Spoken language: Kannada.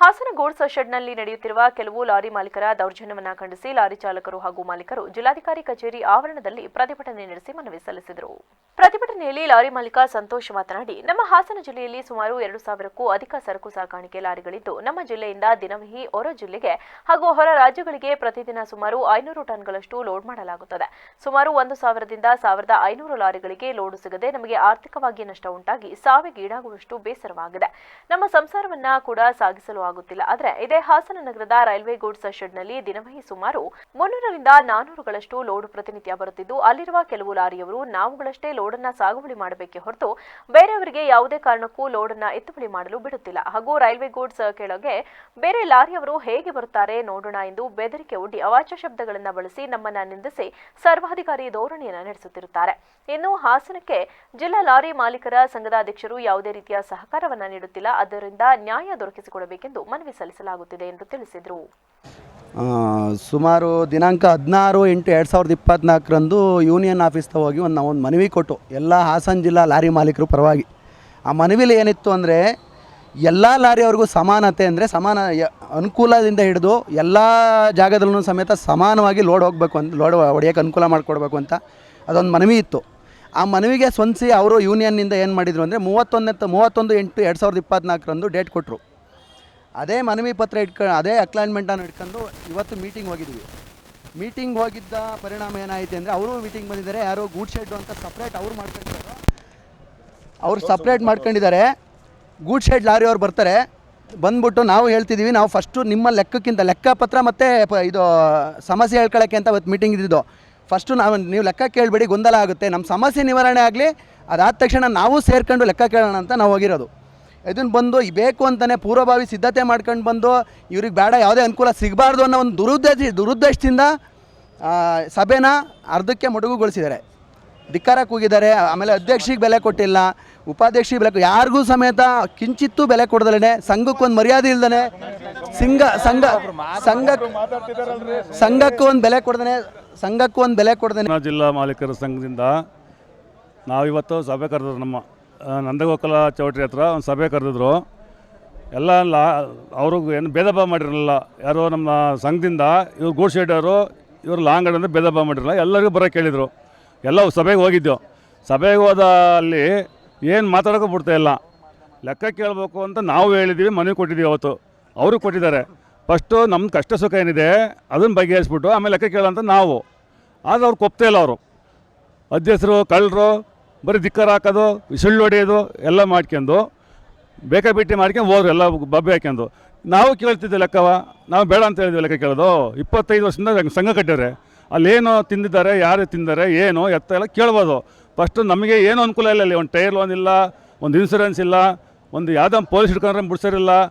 ಹಾಸನ ಗೋಡ್ಸ್ ಶೆಡ್ನಲ್ಲಿ ನಡೆಯುತ್ತಿರುವ ಕೆಲವು ಲಾರಿ ಮಾಲೀಕರ ದೌರ್ಜನ್ಯವನ್ನು ಖಂಡಿಸಿ ಲಾರಿ ಚಾಲಕರು ಹಾಗೂ ಮಾಲೀಕರು ಜಿಲ್ಲಾಧಿಕಾರಿ ಕಚೇರಿ ಆವರಣದಲ್ಲಿ ಪ್ರತಿಭಟನೆ ನಡೆಸಿ ಮನವಿ ಸಲ್ಲಿಸಿದರು. ಪ್ರತಿಭಟನೆಯಲ್ಲಿ ಲಾರಿ ಮಾಲೀಕ ಸಂತೋಷ್ ಮಾತನಾಡಿ, ನಮ್ಮ ಹಾಸನ ಜಿಲ್ಲೆಯಲ್ಲಿ ಸುಮಾರು ಎರಡು ಸಾವಿರಕ್ಕೂ ಅಧಿಕ ಸರಕು ಸಾಗಾಣಿಕೆ ಲಾರಿಗಳಿದ್ದು, ನಮ್ಮ ಜಿಲ್ಲೆಯಿಂದ ದಿನವಹಿ ಹೊರ ಜಿಲ್ಲೆಗೆ ಹಾಗೂ ಹೊರ ರಾಜ್ಯಗಳಿಗೆ ಪ್ರತಿದಿನ ಸುಮಾರು ಐನೂರು ಟನ್ಗಳಷ್ಟು ಲೋಡ್ ಮಾಡಲಾಗುತ್ತದೆ. ಸುಮಾರು ಒಂದು ಸಾವಿರದಿಂದ ಸಾವಿರದ ಐನೂರು ಲಾರಿಗಳಿಗೆ ಲೋಡ್ ಸಿಗದೆ ನಮಗೆ ಆರ್ಥಿಕವಾಗಿ ನಷ್ಟ ಉಂಟಾಗಿ ಸಾವಿಗೀಡಾಗುವಷ್ಟು ಬೇಸರವಾಗಿದೆ. ನಮ್ಮ ಸಂಸಾರವನ್ನ ಕೂಡ ಸಾಗಿಸಲು ಆಗುತ್ತಿಲ್ಲ. ಆದರೆ ಇದೇ ಹಾಸನ ನಗರದ ರೈಲ್ವೆ ಗೂಡ್ಸ್ ಶೆಡ್ನಲ್ಲಿ ದಿನವಹಿ ಸುಮಾರು ಮುನ್ನೂರರಿಂದ ನಾನೂರುಗಳಷ್ಟು ಲೋಡ್ ಪ್ರತಿನಿತ್ಯ ಬರುತ್ತಿದ್ದು, ಅಲ್ಲಿರುವ ಕೆಲವು ಲಾರಿಯವರು ನಾವುಗಳಷ್ಟೇ ಲೋಡನ್ನ ಸಾಗುವಳಿ ಮಾಡಬೇಕೆ ಹೊರತು ಬೇರೆಯವರಿಗೆ ಯಾವುದೇ ಕಾರಣಕ್ಕೂ ಲೋಡನ್ನ ಎತ್ತುವಳಿ ಮಾಡಲು ಬಿಡುತ್ತಿಲ್ಲ. ಹಾಗೂ ರೈಲ್ವೆ ಗೂಡ್ಸ್ ಕೆಳಗೆ ಬೇರೆ ಲಾರಿಯವರು ಹೇಗೆ ಬರುತ್ತಾರೆ ನೋಡೋಣ ಎಂದು ಬೆದರಿಕೆ ಒಡ್ಡಿ ಅವಾಚ್ಯ ಶಬ್ದಗಳನ್ನು ಬಳಸಿ ನಮ್ಮನ್ನ ನಿಂದಿಸಿ ಸರ್ವಾಧಿಕಾರಿ ಧೋರಣೆಯನ್ನು ನಡೆಸುತ್ತಿರುತ್ತಾರೆ. ಇನ್ನು ಹಾಸನಕ್ಕೆ ಜಿಲ್ಲಾ ಲಾರಿ ಮಾಲೀಕರ ಸಂಘದ ಅಧ್ಯಕ್ಷರು ಯಾವುದೇ ರೀತಿಯ ಸಹಕಾರವನ್ನ ನೀಡುತ್ತಿಲ್ಲ. ಅದರಿಂದ ನ್ಯಾಯ ದೊರಕಿಸಿಕೊಡಬೇಕೆಂದು ಮನವಿ ಸಲ್ಲಿಸಲಾಗುತ್ತಿದೆ ಎಂದು ತಿಳಿಸಿದರು. ಸುಮಾರು ದಿನಾಂಕ ಹದಿನಾರು ಎಂಟು ಎರಡು ಸಾವಿರದ ಇಪ್ಪತ್ತ್ನಾಲ್ಕರಂದು ಯೂನಿಯನ್ ಆಫೀಸ್ಗೆ ಹೋಗಿ ಒಂದು ನಾವೊಂದು ಮನವಿ ಕೊಟ್ಟು ಎಲ್ಲ ಹಾಸನ ಜಿಲ್ಲಾ ಲಾರಿ ಮಾಲೀಕರು ಪರವಾಗಿ ಆ ಮನವಿಲಿ ಏನಿತ್ತು ಅಂದರೆ ಎಲ್ಲ ಲಾರಿಯವ್ರಿಗೂ ಸಮಾನತೆ ಅಂದರೆ ಸಮಾನ ಅನುಕೂಲದಿಂದ ಹಿಡಿದು ಎಲ್ಲ ಜಾಗದಲ್ಲೂ ಸಮೇತ ಸಮಾನವಾಗಿ ಲೋಡ್ ಹೋಗಬೇಕು ಅಂತ, ಲೋಡ್ ಹೊಡೆಯೋಕ್ಕೆ ಅನುಕೂಲ ಮಾಡಿಕೊಡ್ಬೇಕು ಅಂತ ಅದೊಂದು ಮನವಿ ಇತ್ತು. ಆ ಮನವಿಗೆ ಸ್ವಂದಿಸಿ ಅವರು ಯೂನಿಯನ್ನಿಂದ ಏನು ಮಾಡಿದರು ಅಂದರೆ ಮೂವತ್ತೊಂದನೇ ಮೂವತ್ತೊಂದು ಎಂಟು ಎರಡು ಸಾವಿರದ ಇಪ್ಪತ್ತ್ನಾಲ್ಕರಂದು ಡೇಟ್ ಕೊಟ್ಟರು ಅದೇ ಮನವಿ ಪತ್ರ ಇಟ್ಕೊಂಡು ಅದೇ ಅಕ್ಲೈನ್ಮೆಂಟನ್ನು ಇಟ್ಕೊಂಡು ಇವತ್ತು ಮೀಟಿಂಗ್ ಹೋಗಿದ್ವಿ. ಮೀಟಿಂಗ್ ಹೋಗಿದ್ದ ಪರಿಣಾಮ ಏನಾಯಿತು ಅಂದರೆ ಅವರು ಮೀಟಿಂಗ್ ಬಂದಿದ್ದಾರೆ ಯಾರೋ ಗೂಡ್ ಶೆಡ್ ಅಂತ ಸಪ್ರೇಟ್ ಅವ್ರು ಮಾಡ್ಕೊಂಡಿದ್ದಾರೆ. ಅವ್ರು ಸಪ್ರೇಟ್ ಮಾಡ್ಕೊಂಡಿದ್ದಾರೆ. ಗೂಡ್ ಶೆಡ್ ಲಾರಿ ಅವ್ರು ಬರ್ತಾರೆ. ಬಂದ್ಬಿಟ್ಟು ನಾವು ಹೇಳ್ತಿದ್ದೀವಿ ನಾವು ಫಸ್ಟು ನಿಮ್ಮ ಲೆಕ್ಕಕ್ಕಿಂತ ಲೆಕ್ಕಪತ್ರ ಮತ್ತು ಪ ಇದು ಸಮಸ್ಯೆ ಹೇಳ್ಕೊಳ್ಳೋಕ್ಕೆ ಅಂತ ಇವತ್ತು ಮೀಟಿಂಗ್ ಇದ್ದಿದ್ದು. ಫಸ್ಟು ನಾವು ನೀವು ಲೆಕ್ಕ ಕೇಳಬೇಡಿ ಗೊಂದಲ ಆಗುತ್ತೆ. ನಮ್ಮ ಸಮಸ್ಯೆ ನಿವಾರಣೆ ಆಗಲಿ ಅದಾದ ತಕ್ಷಣ ನಾವು ಸೇರ್ಕೊಂಡು ಲೆಕ್ಕ ಕೇಳೋಣ ಅಂತ ನಾವು ಹೋಗಿರೋದು. ಇದನ್ನು ಬಂದು ಬೇಕು ಅಂತಲೇ ಪೂರ್ವಭಾವಿ ಸಿದ್ಧತೆ ಮಾಡ್ಕೊಂಡು ಬಂದು ಇವ್ರಿಗೆ ಬೇಡ, ಯಾವುದೇ ಅನುಕೂಲ ಸಿಗಬಾರ್ದು ಅನ್ನೋ ಒಂದು ದುರುದ್ದೇಶ, ದುರುದ್ದೇಶದಿಂದ ಸಭೆನ ಅರ್ಧಕ್ಕೆ ಮೊಟಕುಗೊಳಿಸಿದ್ದಾರೆ. ಧಿಕ್ಕಾರ ಕೂಗಿದ್ದಾರೆ, ಆಮೇಲೆ ಅಧ್ಯಕ್ಷಿಗೆ ಬೆಲೆ ಕೊಟ್ಟಿಲ್ಲ, ಉಪಾಧ್ಯಕ್ಷಿಗೆ ಬೆಲೆ ಯಾರಿಗೂ ಸಮೇತ ಕಿಂಚಿತ್ತೂ ಬೆಲೆ ಕೊಡ್ದಲೇ ಸಂಘಕ್ಕೊಂದು ಮರ್ಯಾದೆ ಇಲ್ದೇ ಸಿಂಗ, ಸಂಘ ಸಂಘ, ಸಂಘಕ್ಕೆ ಒಂದು ಬೆಲೆ ಕೊಡ್ದೇ ಸಂಘಕ್ಕೂ ಒಂದು ಬೆಲೆ ಕೊಡ್ದೇ ಜಿಲ್ಲಾ ಮಾಲೀಕರ ಸಂಘದಿಂದ ನಾವಿವತ್ತು ಸಭೆ ಕರೆದ್ರು ನಮ್ಮ ನಂದಗೋಕಲ ಚೌಟ್ರಿ ಹತ್ರ ಒಂದು ಸಭೆ ಕರೆದಿದ್ರು. ಎಲ್ಲ ಲಾ ಅವ್ರಿಗೆ ಏನು ಭೇದ ಭಾವ ಮಾಡಿರಲಿಲ್ಲ. ಯಾರೋ ನಮ್ಮ ಸಂಘದಿಂದ ಇವ್ರು ಗೂಡ್ ಶೆಡ್ಡವರು ಇವರು ಲಾಂಗಡ್ ಅಂದರೆ ಭೇದ ಭಾವ ಮಾಡಿರಲಿಲ್ಲ. ಎಲ್ಲರಿಗೂ ಬರೋಕ್ಕೆ ಕೇಳಿದರು ಎಲ್ಲ ಸಭೆಗೆ ಹೋಗಿದ್ದೆವು. ಸಭೆಗೆ ಹೋದ ಅಲ್ಲಿ ಏನು ಮಾತಾಡೋಕ್ಕೂ ಬಿಡ್ತಾ ಇಲ್ಲ. ಲೆಕ್ಕ ಕೇಳಬೇಕು ಅಂತ ನಾವು ಹೇಳಿದ್ದೀವಿ ಮನವಿ ಕೊಟ್ಟಿದ್ದೀವಿ ಅವತ್ತು. ಅವರು ಕೊಟ್ಟಿದ್ದಾರೆ. ಫಸ್ಟು ನಮ್ಮ ಕಷ್ಟ ಸುಖ ಏನಿದೆ, ಅದನ್ನು ಬಗೆಹರಿಸ್ಬಿಟ್ಟು ಆಮೇಲೆ ಲೆಕ್ಕ ಕೇಳೋಂತ ನಾವು. ಆದರೆ ಅವ್ರು ಕೊಪ್ತಾ ಇಲ್ಲ ಅವರು. ಅಧ್ಯಕ್ಷರು ಕಳ್ಳರು ಬರೀ ಧಿಕ್ಕಾರ ಹಾಕೋದು, ಸುಳ್ಳು ಹೊಡೆಯೋದು, ಎಲ್ಲ ಮಾಡ್ಕೊಂಡು ಬೇಕಾಬಿಟ್ಟಿ ಮಾಡ್ಕೊಂಡು ಹೋದ್ರು, ಎಲ್ಲ ಬಬ್ಬೆ ಹಾಕೊಂಡು. ನಾವು ಕೇಳ್ತಿದ್ದೆ ಲೆಕ್ಕವ, ನಾವು ಬೇಡ ಅಂತ ಹೇಳಿದ್ವಿ ಲೆಕ್ಕ ಕೇಳೋದು. ಇಪ್ಪತ್ತೈದು ವರ್ಷದಿಂದ ಸಂಘ- ಕಟ್ಟಿದ್ದಾರೆ ಅಲ್ಲೇನು ತಿಂದಿದ್ದಾರೆ, ಯಾರು ತಿಂದಿದ್ದಾರೆ, ಏನು ಎತ್ತ ಎಲ್ಲ ಕೇಳ್ಬೋದು. ಫಸ್ಟು ನಮಗೆ ಏನು ಅನುಕೂಲ ಇಲ್ಲ ಅಲ್ಲಿ, ಒಂದು ಟೈರ್ ಲೋನ್ ಇಲ್ಲ, ಒಂದು ಇನ್ಸೂರೆನ್ಸ್ ಇಲ್ಲ, ಒಂದು ಯಾವುದೋ ಪೊಲೀಸ್ ಹಿಡ್ಕೊಂಡ್ರೆ ಬಿಡ್ಸೋರಿಲ್ಲ